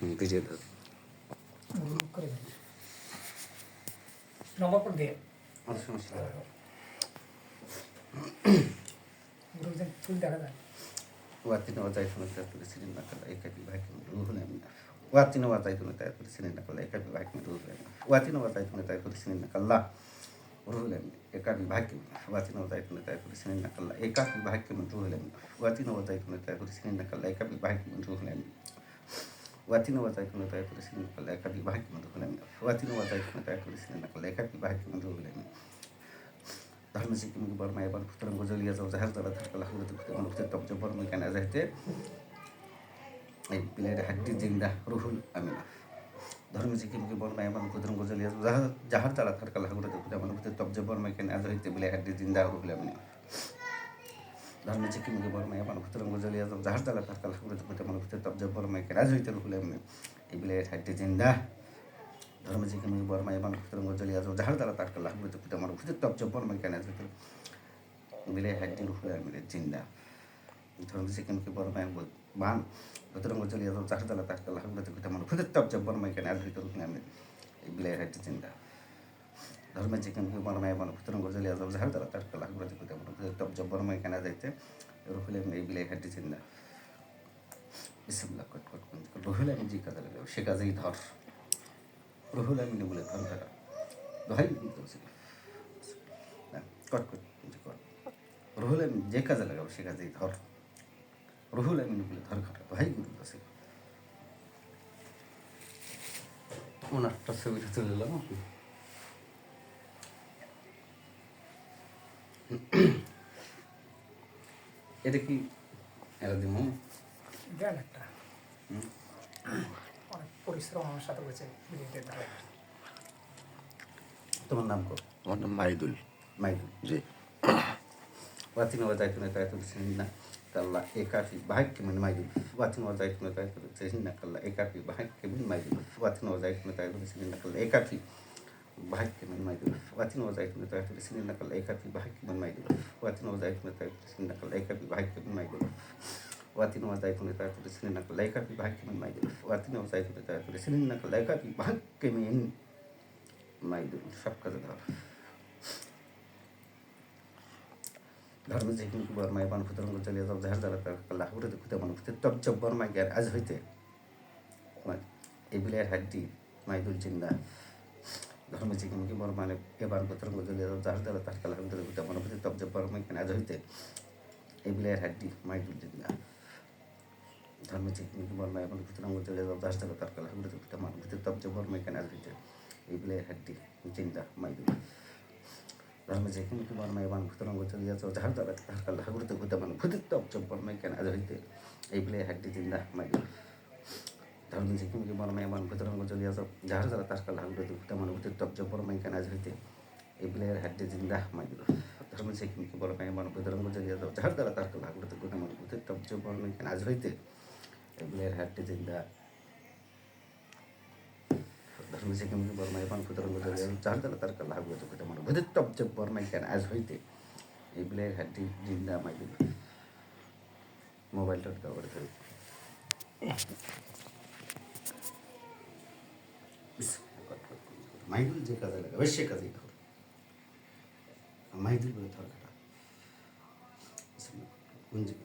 विजयदत्त नवापुर दिया और समस्या गुरुजन तुम दादा ওয়াতিন ওয়াজাই কোনো তৈরি করেছিলেন না কলা একা বিবাহ কোনো রুহ নেই ওয়াতিন ওয়াজাই কোনো তৈরি করেছিলেন না কলা একা বিবাহ কোনো রুহ নেই ওয়াতিন ওয়াজাই কোনো তৈরি করেছিলেন না কল্লা রুহ নেই একা বিবাহ কেমন ওয়াতিন ওয়াজাই কোনো তৈরি করেছিলেন না কল্লা একা বিবাহ কেমন রুহ নেই ওয়াতিন ওয়াজাই কোনো তৈরি করেছিলেন না কল্লা একা বিবাহ কেমন রুহ নেই Watino wa taiko na taiko le sini nakal eka bi bahaki madu kule mi. Watino wa taiko na taiko le sini nakal eka bi bahaki madu kule mi. Dahme si kimi bar ma eban kutra ngozo liya zau zahar zara thar kala hulu tukte kono kutra tok jobar mi kana zahte. Ay bila ada hati jinda ruhul amina. ধর্মে যে কিমকে বর্মা এবং কুদরম গজলিয়া যাহা যাহার তারা থাকালা হুকুরে তো জামানুতে তবজে বর্মা কেন আজ হইতে বলে হাতে জিন্দা হুকুলে আমি এই বিলাই হাড্ডি জিন্দা ধর্ম জিকিম বর্মা এবং ফুতরং গজলিয়া যাও জাহাজ দ্বারা থাকলা হুরতে ফুতে মনুতে তবজ বর্মা কেন আজাইতে মিলে হাড্ডি রুহুল আমিনের জিন্দা। ধরুন সেখানকে বড় মায়ের বান ভেতরঙ্গ চলিয়ে যাও চার তালা তার কালা হাগুলাতে পিঠা মানুষ খুদের তপ জব্বর মাইকে আর ভিতর রুহুল আমিন এই বিলের হাড্ডি জিন্দা। ধর্মের যেখানকে বড় মায়ের বান ভেতরঙ্গ চলিয়ে যাও চার তালা তার কালা হাগুলাতে পিঠা মানুষ খুদের তপ জব্বর মাইকে না যাইতে, রুহুল আমিন এই বিলের হাড্ডি জিন্দা বিসমিল্লাহ, কট কট কট রুহুল আমিন যে কাজে লাগাও সে কাজেই ধর। রুহুল আমিন বলে ধর ধরা বলছিল কট কট কট রুহুল আমিন যে কাজে লাগাবো, সে কাজেই ধর। রুহুল আমিন বলে ধর ঘটা ভাই, গুরু কাছে ওনারটা ছবিটা তুলে নিলাম এটা কি এরা দিব দেন একটা অনেক পরিশ্রম আমার সাথে হয়েছে বিলিতে দ্বারা তোমার নাম কর আমার নাম মাহিদুল মাইদুল জি Watin wa zaitun ta tu sinna kalla e kafi bahak min maidul watin wa zaitun ta tu sinna kalla e kafi bahak min maidul watin wa zaitun ta tu e kafi bahak min maidul watin wa zaitun ta tu sinna kalla e kafi bahak min maidul watin wa zaitun ta tu sinna kalla e kafi bahak min maidul watin wa zaitun ta tu sinna kalla e kafi bahak min maidul watin wa zaitun ta tu sinna kalla e kafi bahak min maidul সব কাজে ধর ধর্ম যে কিন্তু বর্মায় বান ফুতরঙ্গ চলিয়ে যাও যাহার দ্বারা তার কাল্লা হুরে দেখতে বান ফুতে তব জব বর্মা গ্যার আজ দ্বারা তার কাল্লা হুরে দেখতে বান ফুতে তব জব বর্মা কেন আজ হইতে। এই বিলাইয়ের হাড্ডি মাইদুল চিন্তা ধর্ম বান ফুতরঙ্গ চলিয়ে যাও যাহার দ্বারা তার কাল্লা হুরে দেখতে বান ফুতে তব জব বর্মা কেন এই বিলাইয়ের হাড্ডি চিন্তা মাইদুল ধর্মে কিন্তু বর্মাই বান ভূতরঙ্গ চলিয়া যাহার দ্বারা তাহার কাল হাগুরতে ভূতে মান ভূতিত্ব অবচব বর্মাই কেন আজ হইতে। হাড্ডি জিন্দা মাই তাহলে ঝিকিমিকি বরমাই মন ভেতরঙ্গ চলিয়া যাও যাহার যারা তার কাল হাঙ্গ দুঃখিত মনুভূতির তব্জ বরমাই কানাজ হইতে? এবিলাইয়ের হাড্ডে জিন্দা মাইল ধর্ম ঝিকিমিকি বরমাই মন ভেতরঙ্গ চলিয়া যাও যাহার যারা তার কাল হাঙ্গ দুঃখিত মনুভূতির তব্জ বরমাই কানাজ হইতে? এবিলাইয়ের হাড্ডে জিন্দা। ধর্ম ঝিকিমিকি বরমাই মন ভেতরঙ্গ চলিয়া যাও যাহার যারা তার কাল হাঙ্গ দুঃখিত মনুভূতির তব্জ বরমাই কানাজ হইতে? এবিলাইয়ের হাড্ডে জিন্দা মাইল মোবাইল ডট কাভার ধরি। মাইদুল যে কাজে লাগাবে সে কাজেই ধর মাইদুল বলে ধর কাটা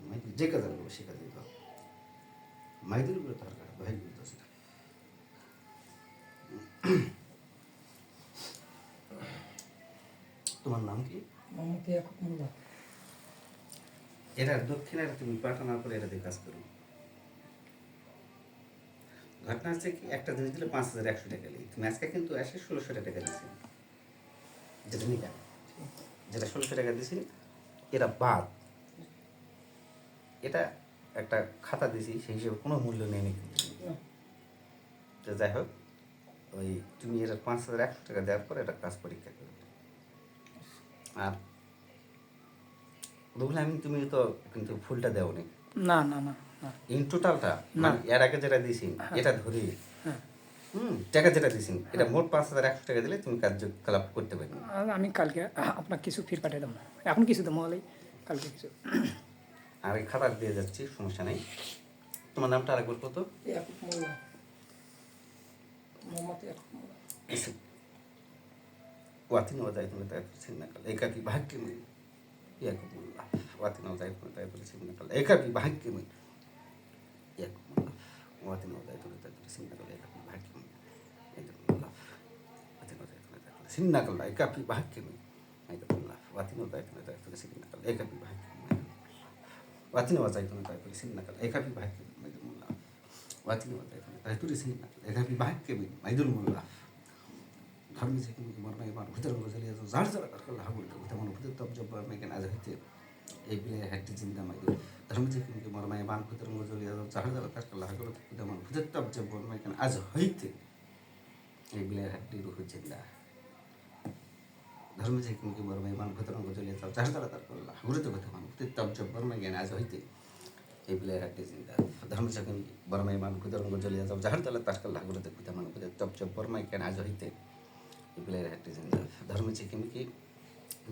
মাইদুল যে কাজে লাগাবে সে কাজেই ধর মাইদুল বলে ধর কাটা ভাই তোমার নাম কি? এটা দক্ষিণের তুমি পাঠানোর পরে এটাতে কাজ করো। ঘটনা হচ্ছে কি, একটা জিনিস দিলে পাঁচ হাজার একশো টাকা নেই তুমি কিন্তু এসে ষোলোশো টাকা দিয়েছি। যেটা নিকা যেটা ষোলোশো টাকা দিয়েছি, এটা বাদ। এটা একটা খাতা দিয়েছি, সেই হিসেবে কোনো মূল্য নেই। নি কিন্তু। তো যাই হোক, ওই তুমি এটা পাঁচ হাজার একশো টাকা দেওয়ার পর এটা কাজ পরীক্ষা করবে আর রুহুল তুমি তো কিন্তু ফুলটা দেওনি। না না না না। ইন টোটালটা মানে এর আগে যেটা দিছি হ্যাঁ। এটা ধরি। হ্যাঁ। হুম টাকা যেটা দিছি এটা হ্যাঁ। মোট পাঁচ হাজার একশো টাকা দিলে তুমি কার্যকলাপ করতে পারবে। আমি কালকে আপনার কিছু ফির পাঠিয়ে দেবো এখন কিছু দেবো হলেই কালকে কিছু। আর এই খাতার দিয়ে যাচ্ছি সমস্যা নেই। তোমার নামটা আরেকবার কত ওয়াতিন ওয়াজাই তুমি তাই বলছেন না কাল একাকি ভাগ্যে মিল ইয়াকুবুল্লাহ ওয়াতিন ওয়াজাই তুমি তাই বলছেন না কাল একাকি ভাগ্যে মিল ইয়াকুমুল্লাহ ওয়াতিন ওয়াজাই তুমি তাই করেছেন না কাল একাকি ভাগ্যে মিল ইয়াকুমুল্লাহ ওয়াতিন ওয়াজাই তুমি তাই করেছেন না কাল একাকি ভাগ্যে মিল ইয়াকুমুল্লাহ ওয়াতিন ওয়াজাই তুমি তাই করেছেন না কাল একাকি ভাগ্যে মিল ওয়াতিন ওয়াজাই তুমি তাই করেছেন না কাল একাকি ভাগ্যে মিল ইয়াকুমুল্লাহ ওয়াতিন ওয়াজাই তুমি তাই করেছেন না কাল একাকি ভাগ্যে মিল মাইদুল্লাহ ধর্মী থেকে মুখে মর্মাই মান ভিতর গজলি আছে যার যারা কার লাভ বলতে কথা মনে ভিতর তব জব মে কেন আজ হইতে এই বিলে হাটি জিন্দা মাই ধর্মী থেকে মুখে মর্মাই মান ভিতর গজলি আছে যার যারা কার লাভ বলতে কথা মনে। ভিতর তব জব মে কেন? আজ হইতে বিলে হাটি রুহ জিন্দা। ধর্মী থেকে মুখে মর্মাই মান ভিতর গজলি আছে যার যারা কার লাভ বলতে কথা মনে। ভিতর তব জব মে কেন? আজ হইতে বিলে হাটি জিন্দা। ধর্মী থেকে বর্মাই মান ভিতর গজলি আছে যার যারা তার লাভ বলতে কথা মনে। ভিতর তব জব মে কেন? আজ হইতে ইবলের একটি জিন্দা। ধর্মে চিকিমিকি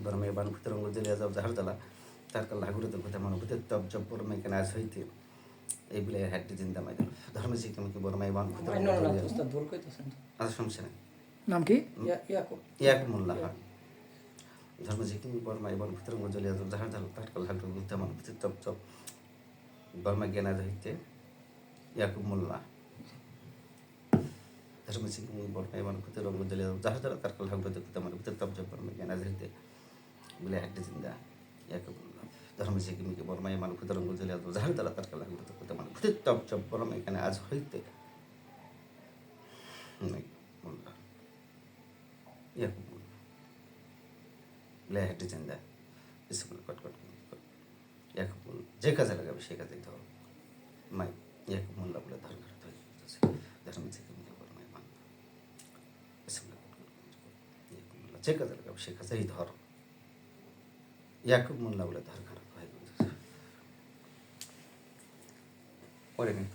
বর্মের বান ভিতরঙ্গ জেলিয়া যাও জাহার জ্বালা তার কাল লাগুরিতে কথা মনে ভূতের তব জব বর্মে কেন আজ হইতে। এই বিলের একটি জিন্দা মাই ধর্মে চিকিমিকি বর্মাই বান ভিতরঙ্গ জেলিয়া উস্তাদ ভুল কইতেছেন। আচ্ছা সমস্যা নেই নাম কি? ইয়া- ইয়াকুব। ইয়াক মোল্লা হন ধর্মে চিকিমি বর্মাই বান ভিতরঙ্গ জেলিয়া যাও জাহার জ্বালা তার কাল লাগুরিতে কথা মনে ভূতের তব জব বর্মা জ্ঞান আজ হইতে ইয়াকুব মোল্লা। ধর্ম সিং বর্মাই বান ভিতরঙ্গ জেলিয়া যাও জাহার জ্বালা তার কাল লাগুরিতে কথা মনে ভূতের তব জব বর্মা জ্ঞান আজ হইতে। বলে একটা জিন্দা ইয়াকে বললাম ধর্ম থেকে মিকে বর্মায় মান খুদরঙ্গ জেলে আজ জাহার তারা তার কালা গুরুত্ব করতে মানে খুদের টপ চপ বরম এখানে আজ হইতে নাই। বললাম ইয়াকে বললাম বলে একটা জিন্দা এসে বলে কট কট বল যে কাজে লাগাবে সে কাজেই ধর। মাই ইয়াকে মোল্লা বলে ধর, ধরে ধর্ম থেকে মোল্লা, যে কাজে লাগাবে সে কাজেই ধর। ইয়াকুব মোল্লা বলে তার কয় মিনিট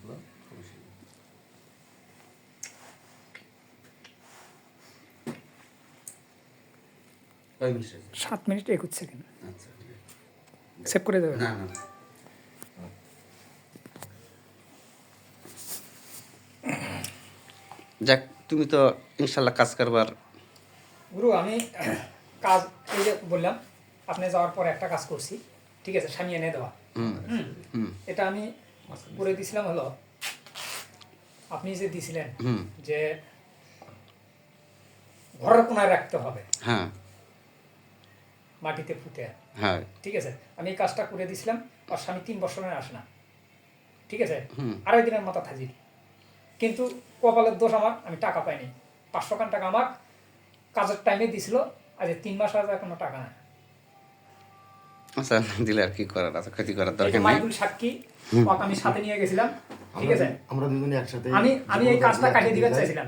হয়েছে? সাত মিনিট একুশ সেকেন্ড। আচ্ছা সেভ করে না না যাক তুমি তো ইনশাল্লাহ কাজ করবার গুরু আমি কাজ এই যে বললাম আপনি যাওয়ার পর একটা কাজ করছি। ঠিক আছে স্বামী এনে দেওয়া। হুম। হুম। হুম। এটা আমি করে দিছিলাম হলো। আপনি যে দিছিলেন যে ঘরের কোনায় রাখতে হবে। হ্যাঁ। মাটিতে ফুটে হ্যাঁ। ঠিক আছে? আমি এই কাজটা করে দিছিলাম আর স্বামী তিন বছরের আসে না। ঠিক আছে। আড়াই দিনের মাথা হাজির। কিন্তু কপালের দোষ আমার আমি টাকা পাইনি। পাঁচশো খান টাকা আমার কাজের টাইমে দিছিল আজ তিন মাস আজ কোনো টাকা নাই। আচ্ছা দিলে আর কি করার আছে? ক্ষতি করার দরকার নেই। মাইকুল সাক্ষী ওকে আমি সাথে নিয়ে গেছিলাম ঠিক আছে? আমরা দুজনে একসাথে আমি আমি এই কাজটা কাটিয়ে দিতে চাইছিলাম।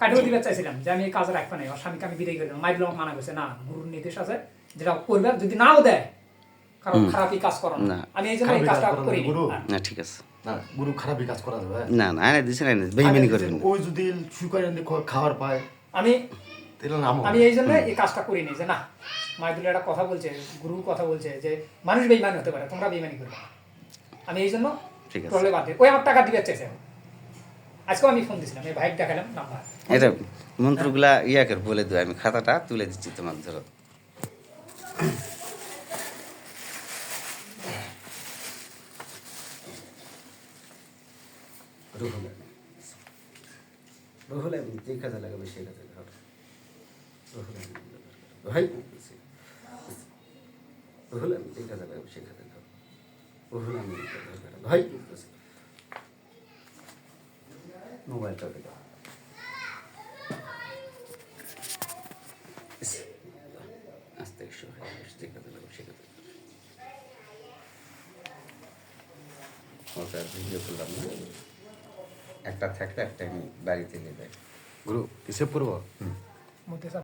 কাটিয়ে দিতে চাইছিলাম যে আমি এই কাজ রাখব না ওর স্বামীকে আমি বিদায় করে দিলাম মাইকুল মানা করছে না গুরুর নির্দেশ আছে যেটা করবে যদি নাও দেয় কারণ খারাপই কাজ করো না। না। আমি এই জন্য এই কাজটা কাজ করো না, গুরু। হ্যাঁ। ঠিক আছে। গুরু খারাপই কাজ করা যাবে। না না না দিছে না বেইমানি করেন ওই যদি শুকায় খাবার পায়। আমি আমি এই জন্য এই কাজটা করিনি যে না মাইদুল একটা কথা বলছে গুরু কথা বলছে যে মানুষ বেইমানি হতে পারে তোমরা বেইমানি করবে আমি এই জন্য ঠিক আছে। ট্রলে বাদ ওই আমার টাকা দিবে চাইছে আজকেও আমি ফোন দিছিলাম এই ভাইক দেখালাম নাম্বার এটা মন্ত্রগুলা ইয়া করে বলে দেবো আমি খাতাটা তুলে দিচ্ছি তোমার ধরো। রুহুল রুহুল আমিন যে কাজে লাগাবে সেই কাজে আমিন ভাই। রুহুল রুহুল বলতেছি। মোবাইলটা আস্তে একশো হয়। যে কাজে লাগাবে সে কাজে ওটা ভিডিও করলাম না। একটা থাকলে একটা আমি বাড়িতে নিয়ে যাই। গুরু করব মধ্যে